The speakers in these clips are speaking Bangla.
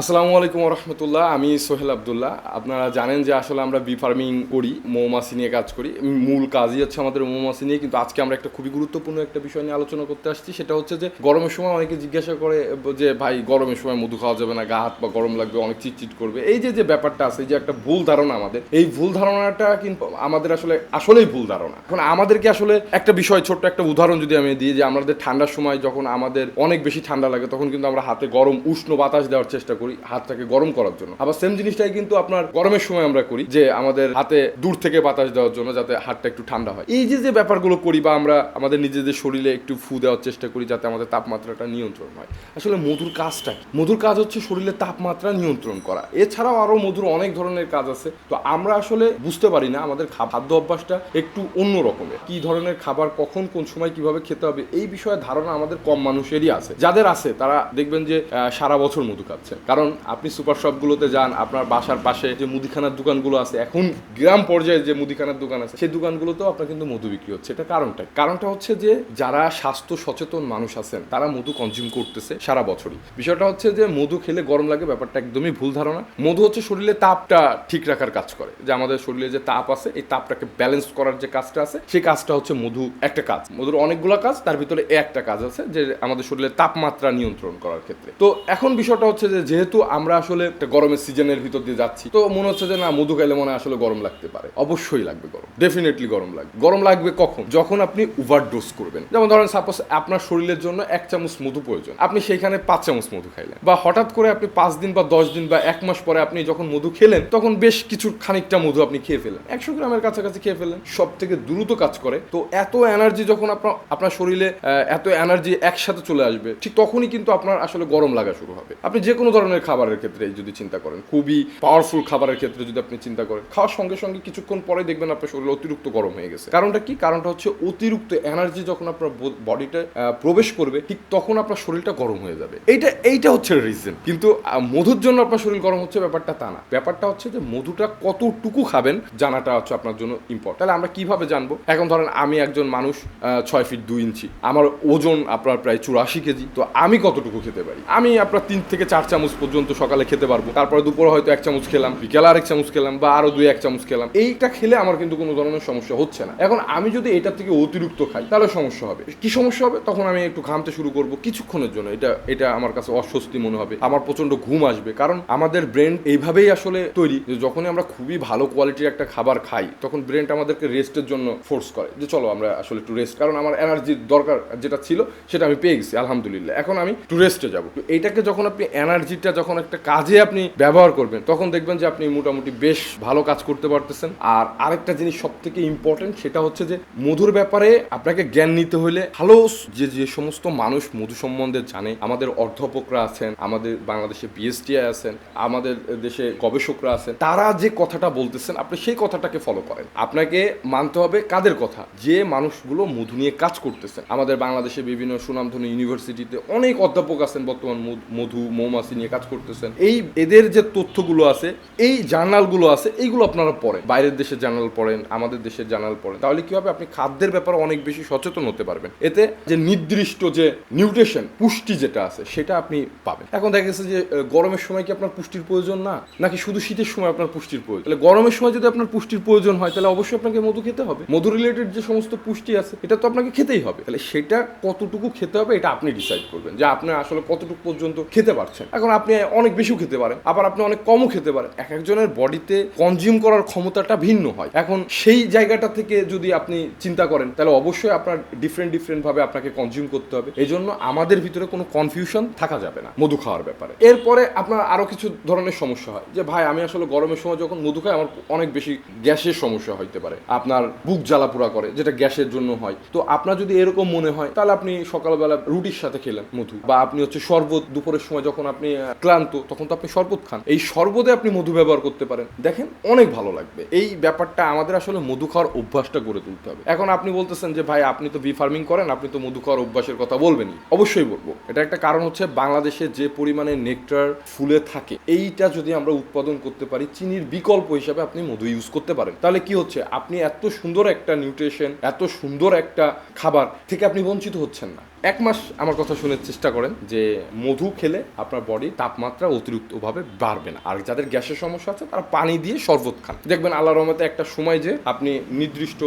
আসসালামু আলাইকুম রহমতুল্লাহ আমি সোহেল আবদুল্লাহ। আপনারা জানেন যে আসলে আমরা বি ফার্মিং করি, মৌমাছি নিয়ে কাজ করি। মূল কাজই হচ্ছে আমাদের মৌমাছি নিয়ে, কিন্তু আজকে আমরা একটা খুবই গুরুত্বপূর্ণ একটা বিষয় নিয়ে আলোচনা করতে আসছি। সেটা হচ্ছে যে, গরমের সময় অনেকে জিজ্ঞাসা করে যে, ভাই, গরমের সময় মধু খাওয়া যাবে না, গা, হাত বা গরম লাগবে, অনেক চিটচিট করবে। এই যে যে ব্যাপারটা আছে যে একটা ভুল ধারণা আমাদের, এই ভুল ধারণাটা কিন্তু আমাদের আসলে, আসলেই ভুল ধারণা। এখন আমাদেরকে আসলে একটা বিষয়, ছোট্ট একটা উদাহরণ যদি আমি দিই যে, আমাদের ঠান্ডার সময় যখন আমাদের অনেক বেশি ঠান্ডা লাগে, তখন কিন্তু আমরা হাতে গরম উষ্ণ বাতাস দেওয়ার চেষ্টা করি। হাতটাকে গরম করার জন্য। আবার সেম জিনিসটাই কিন্তু আপনার গরমের সময় আমরা করি, যে আমাদের হাতে দূর থেকে বাতাস দেওয়ার জন্য যাতে হাতটা একটু ঠান্ডা হয়। এই যে যে ব্যাপারগুলো করি বা আমরা আমাদের নিজেদের শরীরে একটু ফু দেওয়ার চেষ্টা করি যাতে আমাদের তাপমাত্রাটা নিয়ন্ত্রণ হয়। আসলে মধুর কাজটা কি? মধুর কাজ হচ্ছে শরীরের তাপমাত্রা নিয়ন্ত্রণ করা। এছাড়াও আরও মধুর অনেক ধরনের কাজ আছে। তো আমরা আসলে বুঝতে পারি না আমাদের খাদ্য অভ্যাসটা একটু অন্য রকমের। কি ধরনের খাবার কখন, কোন সময় কীভাবে খেতে হবে, এই বিষয়ে ধারণা আমাদের কম মানুষেরই আছে। যাদের আছে, তারা দেখবেন যে সারা বছর মধু খাচ্ছে কারণ আপনি সুপার শপগুলোতে যান, আপনার বাসার পাশে যে মুদিখানার দোকানগুলো আছে, এখন গ্রাম পর্যায়ে যে মুদিখানার দোকান আছে, সেই দোকানগুলোতেও আপনার কিন্তু মধু বিক্রি হচ্ছে। এটা কারণটা। কারণটা হচ্ছে যে যারা স্বাস্থ্য সচেতন মানুষ আছেন, তারা মধু কনজিউম করতেছে সারা বছরই। বিষয়টা হচ্ছে যে মধু খেলে গরম লাগে, ব্যাপারটা একদমই ভুল ধারণা। মধু হচ্ছে শরীরে তাপটা ঠিক রাখার কাজ করে। যে আমাদের শরীরে যে তাপ আছে, এই তাপটাকে ব্যালেন্স করার যে কাজটা আছে, সেই কাজটা হচ্ছে মধু একটা কাজ। মধুর অনেকগুলো কাজ, তার ভিতরে একটা কাজ আছে, যে আমাদের শরীরে তাপমাত্রা নিয়ন্ত্রণ করার ক্ষেত্রে। তো এখন বিষয়টা হচ্ছে যে যেহেতু আমরা আসলে একটা গরমের সিজনের ভিতর দিয়ে যাচ্ছি, তো মনে হচ্ছে যে না, মধু খাইলে মনে আসলে গরম লাগতে পারে। অবশ্যই লাগবে গরম ডেফিনেটলি গরম লাগবে। গরম লাগবে কখন? যখন আপনি ওভারডোজ করবেন। যেমন ধরেন সাপোজ আপনার শরীরের জন্য এক চামচ মধু প্রয়োজন। আপনি সেইখানে পাঁচ চামচ মধু খাইলেন। বা হঠাৎ করে আপনি পাঁচ দিন বা দশ দিন বা এক মাস পরে আপনি যখন মধু খেলেন, তখন বেশ কিছু খানিকটা মধু আপনি খেয়ে ফেলেন। একশো গ্রামের কাছাকাছি খেয়ে ফেলেন। সব থেকে দ্রুত কাজ করে। তো এত এনার্জি যখন আপনার আপনার শরীরে এত এনার্জি একসাথে চলে আসবে, ঠিক তখনই কিন্তু আপনার আসলে গরম লাগা শুরু হবে। আপনি যে কোনো ধরনের খাবারের ক্ষেত্রে যদি চিন্তা করেন, খুবই পাওয়ারফুল খাবারের ক্ষেত্রে যদি আপনি চিন্তা করেন, খাওয়ার সঙ্গে সঙ্গে কিছুক্ষণ পরে দেখবেন আপনার শরীরে অতিরিক্ত গরম হয়ে গেছে। কারণটা কি? কারণটা হচ্ছে অতিরিক্ত এনার্জি যখন আপনার বডিতে প্রবেশ করবে, ঠিক তখন আপনার শরীরটা গরম হয়ে যাবে। এইটা এইটা হচ্ছে রিজন কিন্তু মধুর জন্য আপনার শরীর গরম হচ্ছে, ব্যাপারটা তা না। ব্যাপারটা হচ্ছে যে মধুটা কতটুকু খাবেন, জানাটা হচ্ছে আপনার জন্য ইম্পর্টেন্ট তাহলে আমরা কীভাবে জানব? এখন ধরেন আমি একজন মানুষ ছয় ফিট দুই ইঞ্চি। আমার ওজন আপনার প্রায় চুরাশি কেজি। তো আমি কতটুকু খেতে পারি? আমি আপনার তিন থেকে চার চামচ পর্যন্ত সকালে খেতে পারব। তারপরে দুপুরে হয়তো এক চামচ খেলাম, বিকেলে আরেক চামচ খেলাম বা আরও দুই এক চামচ খেলাম। এইটা খেলে আমার কিন্তু কোনো ধরনের সমস্যা হচ্ছে না। এখন আমি যদি এটার থেকে অতিরিক্ত খাই, তাহলে সমস্যা হবে। কি সমস্যা হবে? তখন আমি একটু ঘামতে শুরু করব কিছুক্ষণের জন্য। এটা এটা আমার কাছে অস্বস্তি মনে হবে। আমার প্রচণ্ড ঘুম আসবে। কারণ আমাদের ব্রেন এইভাবেই আসলে তৈরি যে যখনই আমরা খুবই ভালো কোয়ালিটির একটা খাবার খাই, তখন ব্রেনটা আমাদেরকে রেস্টের জন্য ফোর্স করে যে চলো আমরা আসলে একটু রেস্ট কারণ আমার এনার্জির দরকার যেটা ছিল, সেটা আমি পেয়ে গেছি, আলহামদুলিল্লাহ। এখন আমি একটু রেস্টে যাব। এইটাকে যখন আপনি এনার্জিটা যখন একটা কাজে আপনি ব্যবহার করবেন, তখন দেখবেন যে আপনি মোটামুটি বেশ ভালো কাজ করতে পারতেছেন। আর আরেকটা জিনিস সব থেকে ইম্পর্টেন্ট সেটা হচ্ছে যে মধুর ব্যাপারে আপনাকে জ্ঞান নিতে হলে ভালো যে যে সমস্ত মানুষ মধু সম্বন্ধে জানে, আমাদের অধ্যাপকরা আছেন, আমাদের বাংলাদেশে বিএসটিআই আছেন, আমাদের দেশে গবেষকরা আছেন, তারা যে কথাটা বলতেছেন, আপনি সেই কথাটাকে ফলো করেন। আপনাকে মানতে হবে কাদের কথা? যে মানুষগুলো মধু নিয়ে কাজ করতেছেন। আমাদের বাংলাদেশে বিভিন্ন সুনামধন্য ইউনিভার্সিটিতে অনেক অধ্যাপক আছেন বর্তমান মধু- মধু, মৌমাছি নিয়ে কাজ করতেছেন। এই এদের যে তথ্যগুলো আছে, এই জার্নালগুলো আছে, এইগুলো আপনারা পড়েন। বাইরের দেশের জার্নাল পড়েন, আমাদের দেশের জার্নাল পড়েন। তাহলে কি হবে? আপনি খাদ্যের ব্যাপারে অনেক বেশি সচেতন হতে পারবেন। এতে যে নির্দিষ্ট যে নিউট্রিশন, পুষ্টি যেটা আছে, সেটা আপনি পাবেন। এখন দেখা গেছে যে গরমের সময় কি আপনার পুষ্টির প্রয়োজন না? নাকি শুধু শীতের সময় আপনার পুষ্টির প্রয়োজন? তাহলে গরমের সময় যদি আপনার পুষ্টির প্রয়োজন হয়, তাহলে অবশ্যই আপনাকে মধু খেতে হবে। মধু রিলেটেড যে সমস্ত পুষ্টি আছে, এটা তো আপনাকে খেতেই হবে। তাহলে সেটা কতটুকু খেতে হবে, এটা আপনি ডিসাইড করবেন। যে আপনি আসলে কতটুকু পর্যন্ত খেতে পারছেন। এখন আপনি অনেক বেশিও খেতে পারেন, আবার আপনি অনেক কমও খেতে পারেন। এক একজনের বডিতে কনজিউম করার ক্ষমতাটা ভিন্ন হয়। এখন সেই জায়গাটা থেকে যদি আপনি চিন্তা করেন, তাহলে অবশ্যই আপনার ডিফারেন্ট ডিফারেন্ট ভাবে আপনাকে কনজিউম করতে হবে। এই জন্য আমাদের ভিতরে কোনো কনফিউশন থাকা যাবে না মধু খাওয়ার ব্যাপারে। এরপরে আপনার আরও কিছু ধরনের সমস্যা হয়। যে ভাই, আমি আসলে গরমের সময় যখন মধু খাই, আমার অনেক বেশি গ্যাসের সমস্যা হইতে পারে। আপনার বুক জ্বালা পোড়া করে, যেটা গ্যাসের জন্য হয়। তো আপনার যদি এরকম মনে হয়, তাহলে আপনি সকালবেলা রুটির সাথে খেলেন মধু। বা আপনি হচ্ছে শরবত, দুপুরের সময় যখন আপনি ক্লান্ত, তখন তো আপনি শরবত খান। এই শরবতে আপনি মধু ব্যবহার করতে পারেন। দেখেন, অনেক ভালো লাগবে। এই ব্যাপারটা আমাদের আসলে মধু খাওয়ার অভ্যাসটা গড়ে তুলতে হবে। এখন আপনি বলতেছেন যে, ভাই, আপনি তো বি ফার্মিং করেন, আপনি তো মধু খাওয়ার অভ্যাসের কথা বলবেনই। অবশ্যই বলব। এটা একটা কারণ হচ্ছে বাংলাদেশে যে পরিমাণে নেকটার ফুলে থাকে, এইটা যদি আমরা উৎপাদন করতে পারি, চিনির বিকল্প হিসাবে আপনি মধু ইউজ করতে পারেন। তাহলে কি হচ্ছে? আপনি এত সুন্দর একটা নিউট্রিশন এত সুন্দর একটা খাবার থেকে আপনি বঞ্চিত হচ্ছেন না। এক মাস আমার কথা শুনে চেষ্টা করেন যে মধু খেলে আপনার বডির তাপমাত্রা অতিরিক্তভাবে বাড়বে না। আর যাদের গ্যাসের সমস্যা আছে, তারা পানি দিয়ে শরবত খান। দেখবেন আল্লাহ রহমতে একটা সময় যে আপনি নির্দিষ্ট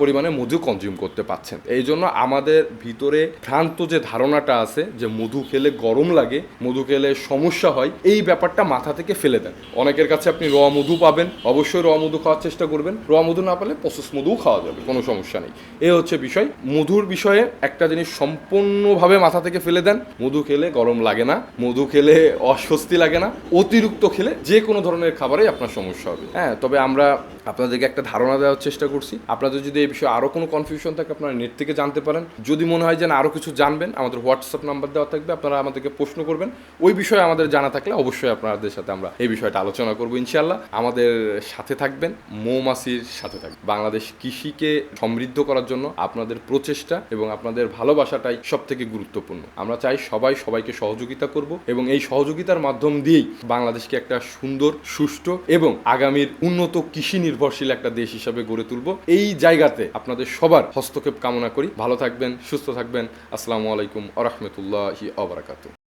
পরিমাণে মধু কনজিউম করতে পাচ্ছেন। এই জন্য আমাদের ভিতরে ভ্রান্ত যে ধারণাটা আছে যে মধু খেলে গরম লাগে, মধু খেলে সমস্যা হয়, এই ব্যাপারটা মাথা থেকে ফেলে দেন। অনেকের কাছে আপনি র মধু পাবেন, অবশ্যই র মধু খাওয়ার চেষ্টা করবেন। র মধু না পেলে প্রসেস মধুও খাওয়া যাবে, কোনো সমস্যা নেই। এ হচ্ছে বিষয়। মধুর বিষয়ে একটা জিনিস সম্পূর্ণভাবে মাথা থেকে ফেলে দেন। মধু খেলে গরম লাগে না, মধু খেলে অস্বস্তি লাগে না, অতিরিক্ত খেলে যে কোনো ধরনের খাবারেই আপনার সমস্যা হবে। হ্যাঁ তবে আমরা আপনাদেরকে একটা ধারণা দেওয়ার চেষ্টা করছি। আপনাদের যদি এই বিষয়ে আরও কোনো কনফিউশন থাকে, আপনারা নেট থেকে জানতে পারেন। যদি মনে হয় যে না আরও কিছু জানবেন, আমাদের হোয়াটসঅ্যাপ নাম্বার দেওয়া থাকবে, আপনারা আমাদেরকে প্রশ্ন করবেন। ওই বিষয়ে আমাদের জানা থাকলে অবশ্যই আপনাদের সাথে আমরা এই বিষয়টা আলোচনা করব ইনশাল্লাহ আমাদের সাথে থাকবেন, মৌমাছির সাথে থাকবেন। বাংলাদেশ কৃষিকে সমৃদ্ধ করার জন্য আপনাদের প্রচেষ্টা এবং আপনাদের ভালোবাসাটাই সব থেকে গুরুত্বপূর্ণ। আমরা চাই সবাই সবাইকে সহযোগিতা করব এবং এই সহযোগিতার মাধ্যম দিয়েই বাংলাদেশকে একটা সুন্দর, সুষ্ঠু এবং আগামীর উন্নত কৃষি নির্ভরশীল একটা দেশ হিসাবে গড়ে তুলব। এই জায়গাতে আপনাদের সবার হস্তক্ষেপ কামনা করি। ভালো থাকবেন, সুস্থ থাকবেন। আসসালামু আলাইকুম আ রহমতুল্লাহি আবরাকাতু